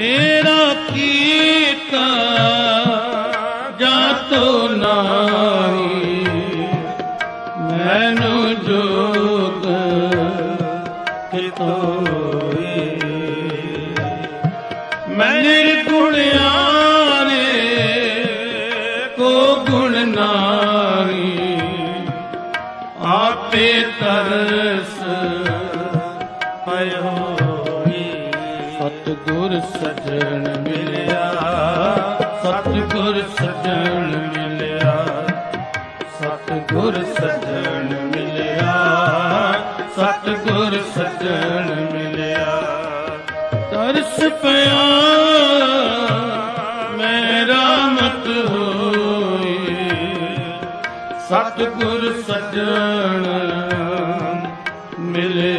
ਤੇਰਾ ਕੀਤਾ ਜਾਤੋ ਨਾਹੀ ਮੈਨੂੰ ਜੋਗ ਕਿਤੋਏ ਮੈਂ ਨਿਰਗੁਣਿਆ ਨੇ ਕੋ ਗੁਣ ਨਾਹੀ ਆਪੇ ਤਰਸ ਪਇਓਈ ਸਤਿਗੁਰ ਸਜਣ ਮਿਲਿਆ। ਸਤਿਗੁਰ ਸਜਣ ਮਿਲਿਆ। ਸਤਿਗੁਰ ਸਜਣ ਮਿਲਿਆ। ਸਤਿਗੁਰ ਸਜਣ ਮਿਲਿਆ। ਤਰਸ ਪਿਆ, ਮੇਰਾ ਮਤ ਹੋਈ ਸਤਿਗੁਰ ਸਜਣ ਮਿਲਿਆ।